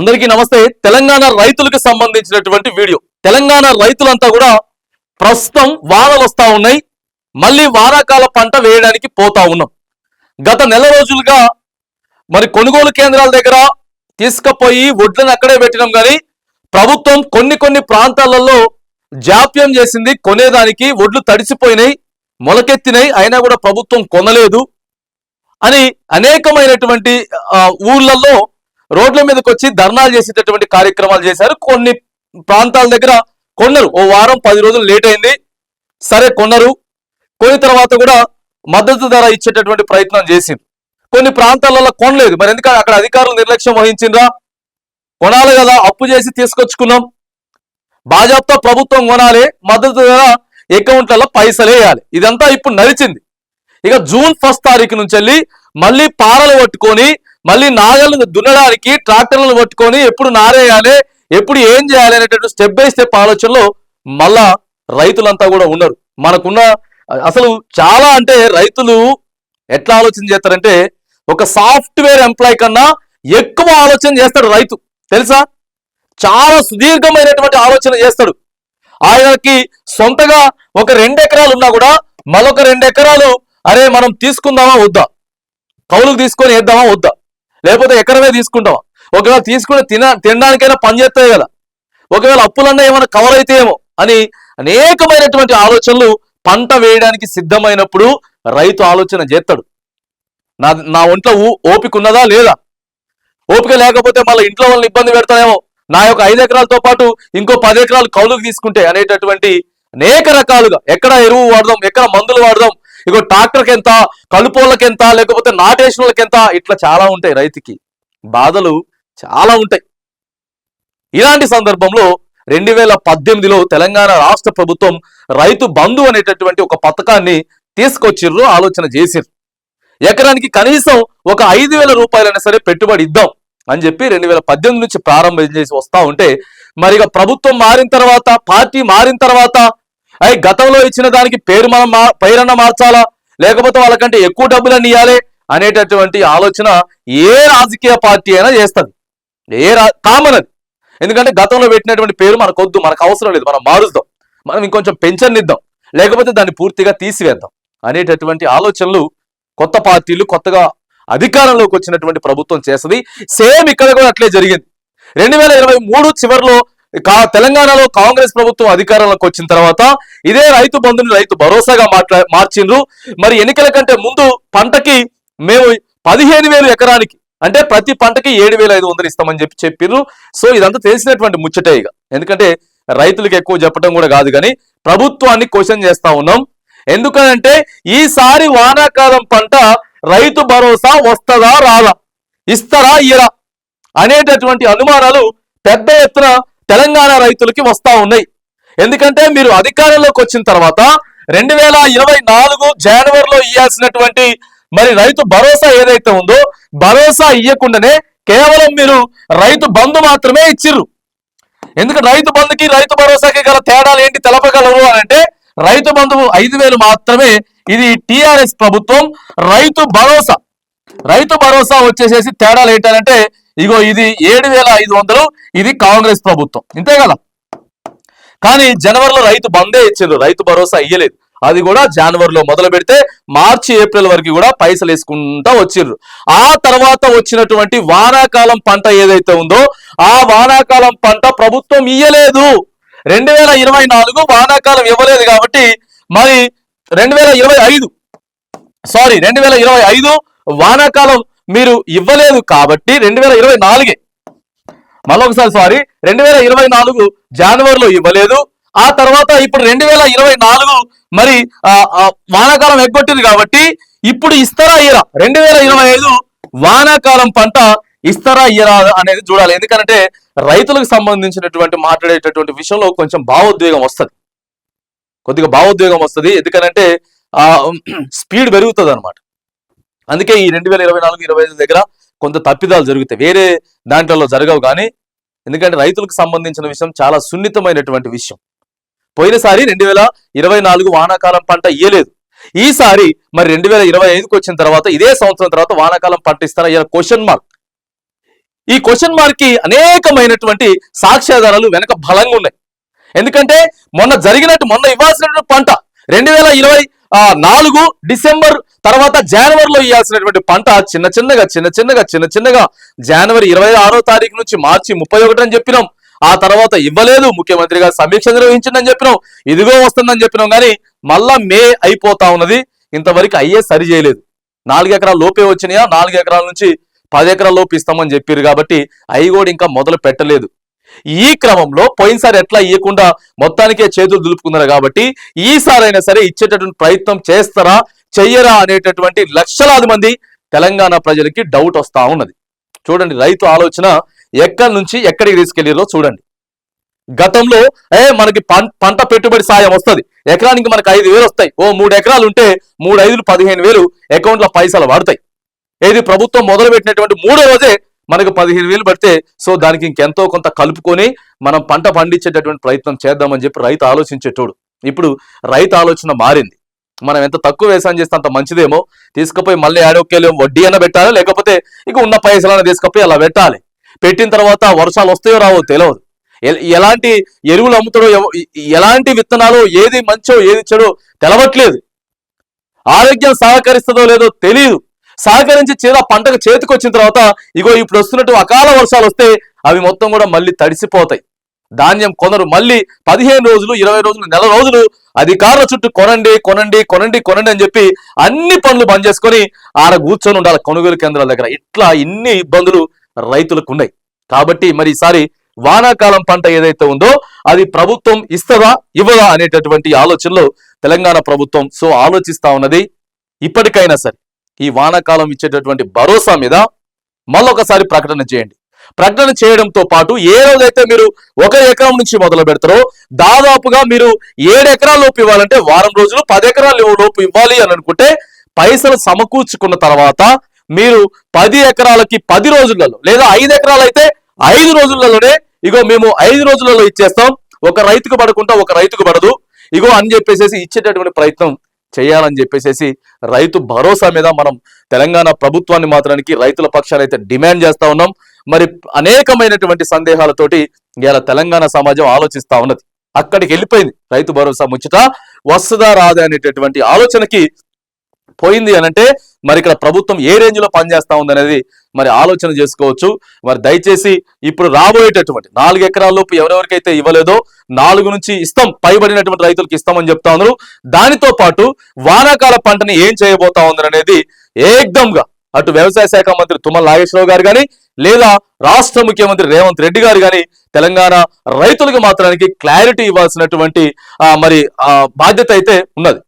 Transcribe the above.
అందరికీ నమస్తే. తెలంగాణ రైతులకు సంబంధించినటువంటి వీడియో. తెలంగాణ రైతులంతా కూడా ప్రస్తుతం వానలు వస్తూ ఉన్నాయి. మళ్ళీ వానాకాల పంట వేయడానికి పోతా ఉన్నాం. గత నెల రోజులుగా మరి కొనుగోలు కేంద్రాల దగ్గర తీసుకుపోయి వడ్లను అక్కడే పెట్టినాం కానీ ప్రభుత్వం కొన్ని కొన్ని ప్రాంతాలలో జాప్యం చేసింది. కొనేదానికి వడ్లు తడిసిపోయినాయి మొలకెత్తినాయి. అయినా కూడా ప్రభుత్వం కొనలేదు అని అనేకమైనటువంటి ఊళ్ళల్లో ఊర్లలో రోడ్ల మీదకి వచ్చి ధర్నాలు చేసేటటువంటి కార్యక్రమాలు చేశారు. కొన్ని ప్రాంతాల దగ్గర కొన్నారు. ఓ వారం పది రోజులు లేట్ అయింది. సరే కొన్నారు. కొని తర్వాత కూడా మద్దతు ధర ఇచ్చేటటువంటి ప్రయత్నం చేసింది కొన్ని ప్రాంతాలలో కొనలేదు. మరి ఎందుకంటే అక్కడ అధికారులు నిర్లక్ష్యం వహించిందా కొనాలి కదా అప్పు చేసి తీసుకొచ్చుకున్నాం. భాజపా ప్రభుత్వం కొనాలి మద్దతు ధర అకౌంట్లలో పైసలు వేయాలి. ఇదంతా ఇప్పుడు నడిచింది. ఇక జూన్ ఫస్ట్ తారీఖు నుంచి వెళ్ళి మళ్ళీ పారలు పట్టుకొని మళ్ళీ నాగలను దున్నడానికి ట్రాక్టర్లను పట్టుకొని ఎప్పుడు నారేయాలి ఎప్పుడు ఏం చేయాలి అనేటటువంటి స్టెప్ బై స్టెప్ ఆలోచనలో మళ్ళా రైతులంతా కూడా ఉన్నారు. మనకున్న అసలు చాలా అంటే రైతులు ఎట్లా ఆలోచన చేస్తారంటే ఒక సాఫ్ట్వేర్ ఎంప్లాయ్ కన్నా ఎక్కువ ఆలోచన చేస్తాడు రైతు. తెలుసా? చాలా సుదీర్ఘమైనటువంటి ఆలోచన చేస్తాడు. ఆయనకి సొంతగా ఒక రెండు ఎకరాలు ఉన్నా కూడా మరొక రెండు ఎకరాలు అరే మనం తీసుకుందామా వద్దా? కౌలుకు తీసుకొని వేద్దామా వద్దా? లేకపోతే ఎకరమే తీసుకుంటావా ఒకవేళ తీసుకుని తిన తినడానికైనా పని చేస్తాయి కదా. ఒకవేళ అప్పులన్నా ఏమైనా కవర్ అయితే ఏమో అని అనేకమైనటువంటి ఆలోచనలు పంట వేయడానికి సిద్ధమైనప్పుడు రైతు ఆలోచన చేస్తాడు. నా నా ఒంట్లో ఓపిక ఉన్నదా లేదా? ఓపిక లేకపోతే మళ్ళీ ఇంట్లో వాళ్ళని ఇబ్బంది పెడతానేమో. నా యొక్క ఐదు ఎకరాలతో పాటు ఇంకో పది ఎకరాలు కౌలుకు తీసుకుంటే అనేటటువంటి అనేక రకాలుగా ఎక్కడ ఎరువు వాడదాం ఎక్కడ మందులు వాడదాం ఇగో ట్రాక్టర్కి ఎంత కలుపోళ్ళకి ఎంత లేకపోతే నాటేషన్లకి ఎంత ఇట్లా చాలా ఉంటాయి రైతుకి. బాధలు చాలా ఉంటాయి. ఇలాంటి సందర్భంలో రెండు వేల పద్దెనిమిదిలో తెలంగాణ రాష్ట్ర ప్రభుత్వం రైతు బంధు అనేటటువంటి ఒక పథకాన్ని తీసుకొచ్చిర్రు ఆలోచన చేసిర్రు. ఎకరానికి కనీసం ఒక ఐదు వేల రూపాయలైనా సరే పెట్టుబడి ఇద్దాం అని చెప్పి రెండు వేల పద్దెనిమిది నుంచి ప్రారంభం చేసి వస్తా ఉంటే మరి ఇక ప్రభుత్వం మారిన తర్వాత పార్టీ మారిన తర్వాత అయి గతంలో ఇచ్చిన దానికి పేరు మనం మా- పేరన్న మార్చాలా? లేకపోతే వాళ్ళకంటే ఎక్కువ డబ్బులని ఇవ్వాలి అనేటటువంటి ఆలోచన ఏ రాజకీయ పార్టీ అయినా చేస్తుంది. ఏ కామన్ అది. ఎందుకంటే గతంలో పెట్టినటువంటి పేరు మనకొద్దు మనకు అవసరం లేదు మనం మారుద్దాం. మనం ఇంకొంచెం పెన్షన్ ఇద్దాం లేకపోతే దాన్ని పూర్తిగా తీసివేద్దాం అనేటటువంటి ఆలోచనలు కొత్త పార్టీలు కొత్తగా అధికారంలోకి వచ్చినటువంటి ప్రభుత్వం చేస్తుంది. సేమ్ ఇక్కడ కూడా అట్లే జరిగింది. రెండు వేల ఇరవై మూడు చివరిలో తెలంగాణలో కాంగ్రెస్ ప్రభుత్వం అధికారంలోకి వచ్చిన తర్వాత ఇదే రైతు బంధుని రైతు భరోసాగా మాట్లా మార్చిండ్రు. మరి ఎన్నికల కంటే ముందు పంటకి మేము పదిహేను వేలు ఎకరానికి అంటే ప్రతి పంటకి ఏడు వేల ఐదు వందలు ఇస్తామని చెప్పి చెప్పిర్రు. సో ఇదంతా తెలిసినటువంటి ముచ్చటే ఇక. ఎందుకంటే రైతులకు ఎక్కువ చెప్పడం కూడా కాదు కానీ ప్రభుత్వాన్ని క్వశ్చన్ చేస్తా ఉన్నాం. ఎందుకనంటే ఈసారి వానాకాలం పంట రైతు భరోసా వస్తదా రాదా? ఇస్తారా ఇయరా అనేటటువంటి అనుమానాలు పెద్ద ఎత్తున తెలంగాణ రైతులకి వస్తా ఉన్నాయి. ఎందుకంటే మీరు అధికారంలోకి వచ్చిన తర్వాత రెండు వేల ఇరవై నాలుగు జనవరిలో ఇవ్వాల్సినటువంటి మరి రైతు భరోసా ఏదైతే ఉందో భరోసా ఇవ్వకుండానే కేవలం మీరు రైతు బంధు మాత్రమే ఇచ్చిర్రు. ఎందుకంటే రైతు బంధుకి రైతు భరోసాకి గల తేడాలు ఏంటి తెలపగలరు అని అంటే రైతు బంధువు ఐదు వేలు మాత్రమే ఇది టిఆర్ఎస్ ప్రభుత్వం రైతు భరోసా. రైతు భరోసా వచ్చేసేసి తేడాలు ఏంటంటే ఇగో ఇది ఏడు వేల ఐదు వందలు ఇది కాంగ్రెస్ ప్రభుత్వం. ఇంతే కదా? కానీ జనవరిలో రైతు బందే ఇచ్చిండ్రు రైతు భరోసా ఇయ్యలేదు. అది కూడా జనవరిలో మొదలు పెడితే మార్చి ఏప్రిల్ వరకు కూడా పైసలు వేసుకుంటా వచ్చిర్రు. ఆ తర్వాత వచ్చినటువంటి వానాకాలం పంట ఏదైతే ఉందో ఆ వానాకాలం పంట ప్రభుత్వం ఇయ్యలేదు. రెండు వేల ఇరవై నాలుగు వానాకాలం ఇవ్వలేదు కాబట్టి మరి రెండు వేల ఇరవై ఐదు సారీ రెండు వేల ఇరవై ఐదు వానాకాలం మీరు ఇవ్వలేదు కాబట్టి రెండు వేల ఇరవై నాలుగే. మళ్ళొకసారి సారీ రెండు వేల ఇరవై నాలుగు జనవరిలో ఇవ్వలేదు. ఆ తర్వాత ఇప్పుడు రెండు వేల ఇరవై నాలుగు మరి వానాకాలం ఎగ్గొట్టింది కాబట్టి ఇప్పుడు ఇస్తారా ఇయరా రెండు వేల ఇరవై ఐదు వానాకాలం పంట ఇస్తారా ఇయరా అనేది చూడాలి. ఎందుకంటే రైతులకు సంబంధించినటువంటి మాట్లాడేటటువంటి విషయంలో కొంచెం భావోద్వేగం వస్తుంది. కొద్దిగా భావోద్వేగం వస్తుంది. ఎందుకనంటే ఆ స్పీడ్ పెరుగుతుంది అనమాట అందుకే ఈ రెండు వేల ఇరవై నాలుగు ఇరవై ఐదు దగ్గర కొంత తప్పిదాలు జరుగుతాయి. వేరే దాంట్లో జరగవు కానీ ఎందుకంటే రైతులకు సంబంధించిన విషయం చాలా సున్నితమైనటువంటి విషయం. పోయినసారి రెండు వేల ఇరవై నాలుగు వానాకాలం పంట ఇయ్యలేదు. ఈసారి మరి రెండు వేల ఇరవై ఐదుకి వచ్చిన తర్వాత ఇదే సంవత్సరం తర్వాత వానాకాలం పంట ఇస్తారా? ఇలా క్వశ్చన్ మార్క్ ఈ క్వశ్చన్ మార్క్కి అనేకమైనటువంటి సాక్ష్యాధారాలు వెనక బలంగా ఉన్నాయి. ఎందుకంటే మొన్న జరిగినట్టు మొన్న ఇవ్వాల్సినటువంటి పంట రెండు వేల ఇరవై నాలుగు డిసెంబర్ తర్వాత జనవరిలో ఇవ్వాల్సినటువంటి పంట చిన్న చిన్నగా చిన్న చిన్నగా చిన్న చిన్నగా జనవరి ఇరవై ఆరో తారీఖు నుంచి మార్చి ముప్పై ఒకటి అని చెప్పినాం. ఆ తర్వాత ఇవ్వలేదు ముఖ్యమంత్రి గారు సమీక్ష నిర్వహించిందని చెప్పినాం. ఇదిగో వస్తుందని చెప్పినాం కానీ మళ్ళా మే అయిపోతా ఉన్నది. ఇంతవరకు అయ్యే సరి చేయలేదు. నాలుగు ఎకరాల లోపే వచ్చినాయా? నాలుగు ఎకరాల నుంచి పది ఎకరాల లోపు ఇస్తామని చెప్పారు కాబట్టి అవి కూడా ఇంకా మొదలు పెట్టలేదు. ఈ క్రమంలో పోయినసారి ఎట్లా ఇవ్వకుండా మొత్తానికే చేతులు దులుపుకున్నారు కాబట్టి ఈసారైనా సరే ఇచ్చేటటువంటి ప్రయత్నం చేస్తారా చెయ్యరా అనేటటువంటి లక్షలాది మంది తెలంగాణ ప్రజలకి డౌట్ వస్తా ఉన్నది. చూడండి రైతు ఆలోచన ఎక్కడి నుంచి ఎక్కడికి తీసుకెళ్ళిరో చూడండి. గతంలో ఏ మనకి పంట పెట్టుబడి సాయం వస్తుంది. ఎకరానికి మనకి ఐదు వేలు వస్తాయి. ఓ మూడు ఎకరాలు ఉంటే మూడు ఐదులు పదిహేను వేలు అకౌంట్లో పైసలు వాడతాయి. ఏది ప్రభుత్వం మొదలు పెట్టినటువంటి మూడో రోజే మనకు పదిహేను వేలు పడితే సో దానికి ఇంకెంతో కొంత కలుపుకొని మనం పంట పండించేటటువంటి ప్రయత్నం చేద్దామని చెప్పి రైతు ఆలోచించేటోడు. ఇప్పుడు రైతు ఆలోచన మారింది. మనం ఎంత తక్కువ వ్యవసాయం చేస్తే అంత మంచిదేమో. తీసుకుపోయి మళ్ళీ ఏడొక్కేలు వడ్డీ అన్న పెట్టాలి? లేకపోతే ఇక ఉన్న పైసలైనా తీసుకుపోయి అలా పెట్టాలి. పెట్టిన తర్వాత వర్షాలు వస్తాయో రావో తెలియదు. ఎలాంటి ఎరువులు అమ్ముతాడో ఎలాంటి విత్తనాలు ఏది మంచో ఏది చెడో తెలవట్లేదు. ఆరోగ్యం సహకరిస్తుందో లేదో తెలియదు సహకరించి చీర పంటకు చేతికి వచ్చిన తర్వాత ఇగో ఇప్పుడు వస్తున్నట్టు అకాల వర్షాలు వస్తే అవి మొత్తం కూడా మళ్ళీ తడిసిపోతాయి. ధాన్యం కొనరు. మళ్ళీ పదిహేను రోజులు ఇరవై రోజులు నెల రోజులు అధికారుల చుట్టూ కొనండి కొనండి కొనండి కొనండి అని చెప్పి అన్ని పనులు బంద్ చేసుకొని ఆడ కూర్చొని ఉండాలి కొనుగోలు కేంద్రాల దగ్గర. ఇట్లా ఇన్ని ఇబ్బందులు రైతులకు ఉన్నాయి. కాబట్టి మరి ఈసారి వానాకాలం పంట ఏదైతే ఉందో అది ప్రభుత్వం ఇస్తదా ఇవ్వదా అనేటటువంటి ఆలోచనలో తెలంగాణ ప్రభుత్వం సో ఆలోచిస్తా ఉన్నది. ఇప్పటికైనా సరే ఈ వానాకాలం ఇచ్చేటటువంటి భరోసా మీద మళ్ళొకసారి ప్రకటన చేయండి. ప్రకటన చేయడంతో పాటు ఏ రోజైతే మీరు ఒక ఎకరం నుంచి మొదలు పెడతారో దాదాపుగా మీరు ఏడు ఎకరాల లోపు ఇవ్వాలంటే వారం రోజులు పది ఎకరాల లోపు ఇవ్వాలి అని అనుకుంటే పైసలు సమకూర్చుకున్న తర్వాత మీరు పది ఎకరాలకి పది రోజులలో లేదా ఐదు ఎకరాలు అయితే ఐదు రోజులలోనే ఇగో మేము ఐదు రోజులలో ఇచ్చేస్తాం. ఒక రైతుకు పడకుండా ఒక రైతుకు పడదు. ఇగో అని చెప్పేసి ఇచ్చేటటువంటి ప్రయత్నం చేయాలని చెప్పేసి రైతు భరోసా మీద మనం తెలంగాణ ప్రభుత్వాన్ని మాత్రానికి రైతుల పక్షాన్ని అయితే డిమాండ్ చేస్తా ఉన్నాం. మరి అనేకమైనటువంటి సందేహాలతోటి ఇలా తెలంగాణ సమాజం ఆలోచిస్తా ఉన్నది. అక్కడికి వెళ్ళిపోయింది రైతు భరోసా ముచ్చట. వస్తుందా రాదా అనేటటువంటి ఆలోచనకి పోయింది అని అంటే మరి ఇక్కడ ప్రభుత్వం ఏ రేంజ్లో పనిచేస్తా ఉంది అనేది మరి ఆలోచన చేసుకోవచ్చు. మరి దయచేసి ఇప్పుడు రాబోయేటటువంటి నాలుగు ఎకరాల లోపు ఎవరెవరికైతే ఇవ్వలేదో నాలుగు నుంచి ఇస్తాం పైబడినటువంటి రైతులకు ఇస్తామని చెప్తా ఉన్నారు. దానితో పాటు వానాకాల పంటని ఏం చేయబోతా ఉందని అనేది ఏకదమ్గా అటు వ్యవసాయ శాఖ మంత్రి తుమ్మల నాగేశ్వరరావు గారు కానీ లేదా రాష్ట్ర ముఖ్యమంత్రి రేవంత్ రెడ్డి గారు కానీ తెలంగాణ రైతులకు మాత్రానికి క్లారిటీ ఇవ్వాల్సినటువంటి మరి బాధ్యత అయితే ఉన్నది.